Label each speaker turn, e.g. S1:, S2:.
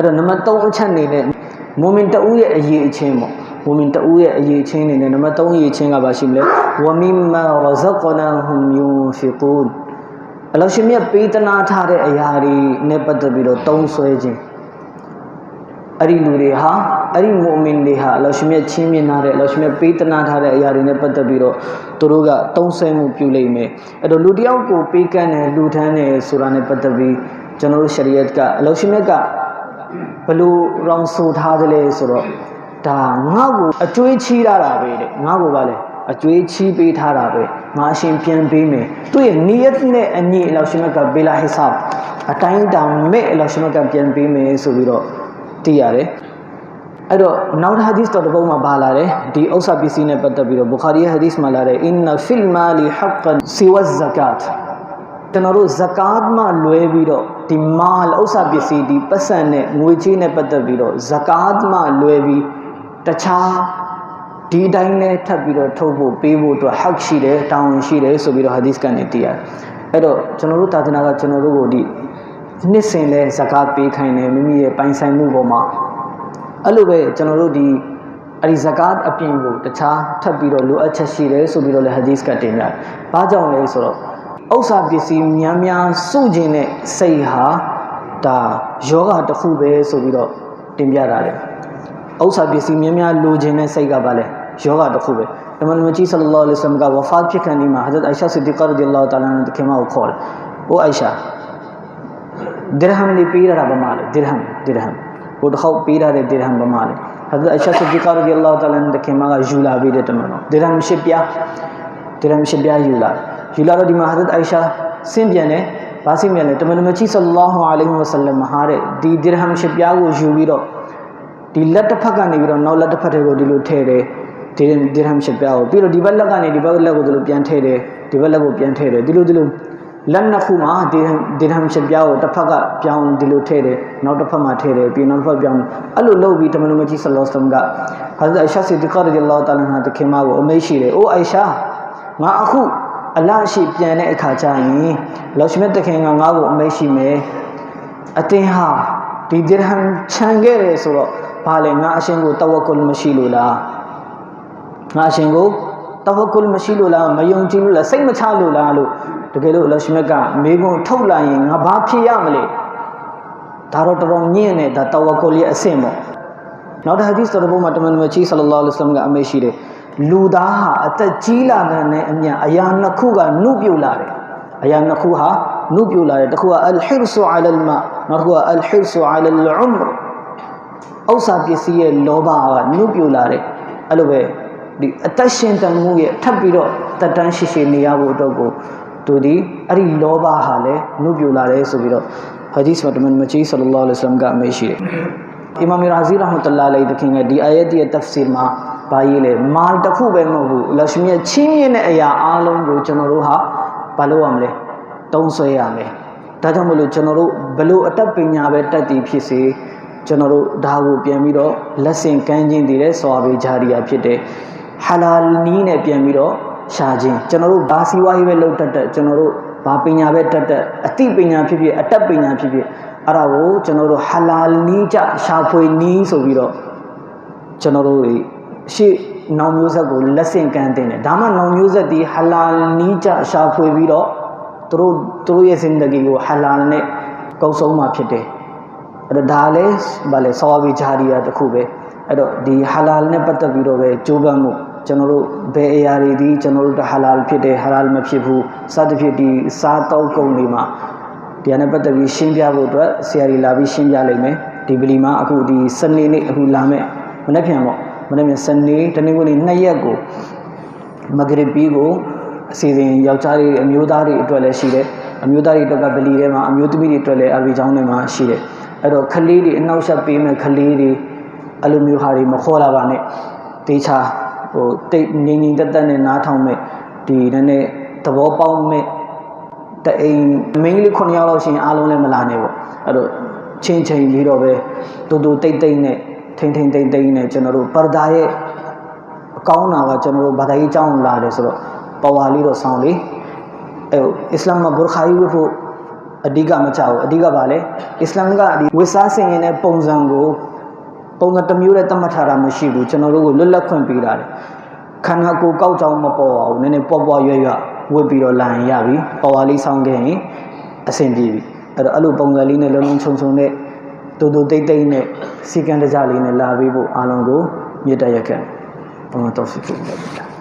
S1: အဲ့တော့နံပါတ်3အချက်အနေနဲ့မူမင်တဦးရဲ့အရေးအချင်းပေါ့မူမင်တဦးရဲ့အရေးအချင်းအနေနဲ့နံပါတ်3အရေးအချင်းကဘာရှိမလဲဝမီမာရဇကနာဟွမ်ယူဖီကူန်အလောရှင်မြတ်ပေးသနာထားတဲ့အရာတွေနဲ့ပတ်သက်ပြီးတော့တုံးဆွဲခြင်းအဲ့ဒီလူတွေဟာအဲ့ဒီမူမင်တွေဟာအလောရှင်မြတ်ချင်းမြင်ထားတဲ့အလောရှင်မြတ်ပေးသနာထားတဲ့အရာတွေနဲ့ပတ်သက်ပြီးတော့သူတို့ကတုံးဆွဲမှုပြုလိမ့်မယ်အဲ့တော့လူတစ်ယောက်ကိုပေးကမ်းတယ်လူထမ်းတယ်ဆိုတာနဲ့ပတ်သက်ပြီးကျွန်တော်တို့ရှရီယတ်ကအလောရှင်မြတ်က ဘလို့ရောင်ဆိုထားတယ်လဲဆိုတော့ဒါငါ့ကိုအကျွေးချီးရတာပဲတဲ့ငါ့ကိုပါလေအကျွေးချီးပေးထားတာပဲငါအရှင်ပြန်ပေးမယ်သူ့ရဲ့နီယတ်နဲ့အညီအလောရှင်မြတ်ကဘေလာဟစ်ဆပ်အတိုင်းတောင်မဲ့အလောရှင်မြတ်ကပြန်ပေးမယ်ဆိုပြီးတော့သိရတယ်အဲ့တော့နောက်တစ်ဟာဒီသ်တော်တစ်ပုဒ်မှာပါလာတယ်ဒီဥစ္စာပစ္စည်းနဲ့ပတ်သက်ပြီးတော့ဘူခါရီရဲ့ဟာဒီသ်မှာလာတယ်အင်နဖီလ်မာလီဟက်ကန်စီဝတ်ဇကာတ်ကျွန်တော်တို့ဇကာတ်မှလွဲပြီးတော့ ဒီမာလဥစ္စာပစ္စည်းဒီပတ်စံနဲ့ငွေချေးနဲ့ပတ်သက်ပြီးတော့ဇကာတ်မှလွဲပြီးတခြားဒီအတိုင်းနဲ့ထပ်ပြီးတော့ထုတ်ဖို့ပေးဖို့အတွက်ဟက်ရှိတယ်တောင်းဝင်ရှိတယ်ဆိုပြီးတော့ဟာဒီသ်ကနေသိရတယ်အဲ့တော့ကျွန်တော်တို့တာသနာကကျွန်တော်တို့ကိုဒီနှစ်စဉ်လဲဇကာတ်ပေးခိုင်းတယ်မိမိရဲ့ပိုင်ဆိုင်မှုပေါ်မှာအဲ့လိုပဲကျွန်တော်တို့ဒီအဲ့ဒီဇကာတ်အပြင်ကိုတခြားထပ်ပြီးတော့လိုအပ်ချက်ရှိတယ်ဆိုပြီးတော့လည်းဟာဒီသ်ကတင်ပြတယ်။ဘာကြောင့်လဲဆိုတော့ ဥစ္စာပစ္စည်းများများစုခြင်းတဲ့စိတ်ဟာဒါယောဂတစ်ခုပဲဆိုပြီးတော့တင်ပြတာလေ။ဥစ္စာပစ္စည်းများများလိုခြင်းတဲ့စိတ်ကဘာလဲယောဂတစ်ခုပဲ။အမှန်တကယ်ဆလ္လာလဟ်အလိုင်းဝါဆလမ်ကဝဖတ်ဖြစ်ခံဒီမှာဟာဇတ်အိုင်ရှာဆစ်ဒီကာရဒီအလ္လာဟ်တာလာနဲ့ခင်မကိုခေါ်တယ်။အိုအိုင်ရှာဒရဟမ်လေးပေးရတာဗမာလေဒရဟမ်ဒရဟမ်ဟိုတစ်ခေါက်ပေးရတဲ့ဒရဟမ်ဗမာလေဟဇရတ်အိုင်ရှာဆစ်ဒီကာရဒီအလ္လာဟ်တာလာနဲ့ခင်မကယူလာပေးတဲ့တမန်တော်ဒရဟမ်ရှစ်ပြားဒရဟမ်ရှစ်ပြားယူလာယူ လာတော့ဒီမှာဟဇရတ်အိုင်ရှာဆင်းပြန်တယ်ဘာဆင်းပြန်လဲတမန်တော်ကြီးဆလ္လာလဟ်အလိုင်းဝါဆလမ်မဟာတဲ့ဒီဒရဟမ်ရှစ်ပြားကိုယူပြီးတော့ဒီလက်တစ်ဖက်ကနေပြီးတော့နောက်လက်တစ်ဖက်ထဲကိုဒီလိုထည့်တယ်ဒီဒီရဟမ်ရှစ်ပြားကိုပြီးတော့ဒီဘက်လက်ကနေဒီဘက်လက်ကိုဒီလိုပြန်ထည့်တယ်ဒီဘက်လက်ကိုပြန်ထည့်တယ်ဒီလိုဒီလိုလက်နှစ်ခုမှာဒီဒီရဟမ်ရှစ်ပြားကိုတစ်ဖက်ကပြောင်းဒီလိုထည့်တယ်နောက်တစ်ဖက်မှာထည့်တယ်ပြီးနောက်တစ်ဖက်ပြောင်းအဲ့လိုလုပ်ပြီးတမန်တော်ကြီးဆလ္လာလဟ်အလိုင်းဝါဆလမ်ကဟဇရတ်အိုင်ရှာဆစ်ဒီကာရဒီအလ္လာဟ်တာလာဟာတခင်မကိုအမိတ်ရှိတယ်အိုအိုင်ရှာငါအခု အလရှိပြန်တဲ့အခါကျရင်လောရှမြတ်တခင်ကငါ့ကိုအမိတ်ရှိမယ်အတင်းဟာဒီဒီရဟမ်ခြံခဲ့တယ်ဆိုတော့ဘာလဲငါအရှင်ကိုတဝကုလ်မရှိလို့လားငါအရှင်ကိုတဝကုလ်မရှိလို့လားမယုံကြည်လို့လားစိတ်မချလို့လားလို့တကယ်လို့လောရှမြတ်ကမေကွန်ထုတ်လာရင်ငါဘာဖြစ်ရမလဲဒါတော့တော်တော်ညင့်တဲ့ဒါတဝကုလ်ရဲ့အဆင့်ပေါ့နောက်တစ်ဟာဒီသ်တော်ဘုံမှာတမန်တော်ကြီးဆလ္လာလဟ်အလိုင်းဝါဆလမ်ကအမိတ်ရှိတယ် လူသားဟာအသက်ကြီးလာတဲ့အမြအရာနှစ်ခုကနှုတ်ပြလာတယ်အရာနှစ်ခုဟာနှုတ်ပြလာတယ်တစ်ခုကအလ်ဟိရ်ဆူအလလ်မာနောက်တစ်ခုကအလ်ဟိရ်ဆူအလလ်အမ်ရဥစ္စာပစ္စည်းရဲ့လောဘကနှုတ်ပြလာတယ်အဲ့လိုပဲဒီအသက်ရှင်တန်မှုရဲ့ထပ်ပြီးတော့တက်တန်းရှိရှိနေရဖို့အတွက်ကိုသူဒီအဲ့ဒီလောဘဟာလည်းနှုတ်ပြလာတယ်ဆိုပြီးတော့ဟာဒီစ်မှာတမန်မကြီးဆလ္လာလဟ်အလိုင်းဝါဆလမ်ကအမိန့်ရှိတယ်အီမာမ်ရာဇီရဟမတုလာလိုင်တခင်ကဒီအာယတ်ရဲ့ tafsir မှာ ဘာရေးလဲမာလ်တစ်ခုပဲမဟုတ်ဘူးအလရှမြတ်ချင်းမြင့်တဲ့အရာအားလုံးကိုကျွန်တော်တို့ဟာဘာလို့ရမလဲတုံးဆွဲရမယ်ဒါကြောင့်မလို့ကျွန်တော်တို့ဘလို့အတတ်ပညာပဲတတ်တည်ဖြစ်စေကျွန်တော်တို့ဒါကိုပြန်ပြီးတော့လက်ဆင့်ကမ်းခြင်းတည်တဲ့ဆွာဘေဂျာရီယာဖြစ်တဲ့ဟာလာနီးနဲ့ပြန်ပြီးတော့ရှာခြင်းကျွန်တော်တို့ဘာစီဝါရေးပဲလုပ်တတ်တဲ့ကျွန်တော်တို့ဘာပညာပဲတတ်တဲ့အသိပညာဖြစ်ဖြစ်အတတ်ပညာဖြစ်ဖြစ်အဲ့ဒါကိုကျွန်တော်တို့ဟာလာနီးကြရှာဖွေနီးဆိုပြီးတော့ကျွန်တော်တို့ ရှေ့နောင်မျိုးဆက်ကိုလက်ဆင့်ကမ်းတင်တယ်ဒါမှနောင်မျိုးဆက်ဒီဟလာနီးကြရှာဖွေပြီးတော့သူတို့သူတို့ရဲ့စင်တဂီကိုဟလာနဲ့ကုံဆုံးမှာဖြစ်တယ်အဲ့တော့ဒါလည်းဗာလဲဆောဝဘီဂျာရီယာတစ်ခုပဲအဲ့တော့ဒီဟလာနဲ့ပတ်သက်ပြီးတော့ပဲကြိုးပမ်းမှုကျွန်တော်တို့ဘယ်အရာတွေဒီကျွန်တော်တို့ဟလာဖြစ်တယ်ဟလာမဖြစ်ဘူးစသဖြင့်ဒီစားတောက်ကုန်တွေမှာဒီအနေပတ်သက်ပြီးရှင်းပြဖို့အတွက်ဆရာကြီးလာပြီးရှင်းပြလိုက်မယ်ဒီဗလီမှာအခုဒီစနေနေ့အခုလာမယ်မနေ့ပြန်ပေါ့ မနေ့ကစနေတနင်္ဂနွေနှစ်ရက်ကိုမဂရဘီကိုအစီအစဉ်ယောက်ျားတွေအမျိုးသားတွေအတွက်လည်းရှိတယ်အမျိုးသားတွေအတွက်ကဗလီထဲမှာအမျိုးသမီးတွေအတွက်လည်းအဘီချောင်းထဲမှာရှိတယ်အဲ့တော့ခလေးတွေအနောက်ရှက်ပေးမဲ့ခလေးတွေအဲ့လိုမျိုးဟာတွေမခေါ်လာပါနဲ့တေချာဟိုတိတ်ငြိမ်ငြိမ်တက်တက်နဲ့နားထောင်မဲ့ဒီနည်းနည်းသဘောပေါက်မဲ့တအိမ်မင်းလေး9ယောက်လောက်ရှင်အားလုံးလည်းမလာနဲ့ပေါ့အဲ့တော့ချင်းချင်းလေးတော့ပဲတူတူတိတ်တိတ်နဲ့ ထိန်ထိန်တိန်တိန်နဲ့ကျွန်တော်တို့ပါရဒါရဲ့အကောင်းတာကကျွန်တော်တို့ဘာသာရေးအကြောင်းလာတယ်ဆိုတော့ပဝါလေးတော့ဆောင်းလေအဲအစ္စလာမ်မှာဘူခါယူဖို့အဓိကမချဘူးအဓိကပါလေအစ္စလာမ်ကဒီဝတ်စားဆင်ရင်တဲ့ပုံစံကိုပုံစံတစ်မျိုးနဲ့သတ်မှတ်ထားတာမရှိဘူးကျွန်တော်တို့ကိုလွတ်လပ်ခွင့်ပေးတာတယ်ခန္ဓာကိုယ်ကောက်ကြောင်မပေါ်ပါဘူးနည်းနည်းပေါ့ပေါ့ရွရွဝတ်ပြီးတော့လာရင်ရပြီပေါ်ဝါလေးဆောင်းခဲ့ရင်အဆင်ပြေပြီအဲ့တော့အဲ့လိုပုံစံလေးနဲ့လုံးလုံးခြုံခြုံနဲ့ တူတူတိတ်တိတ်နဲ့စီကံတကြလေးနဲ့လာပြီးဖို့အားလုံးကိုမြစ်တရက်ခဲ့ဘုံတော်စီဖို့လုပ်တာ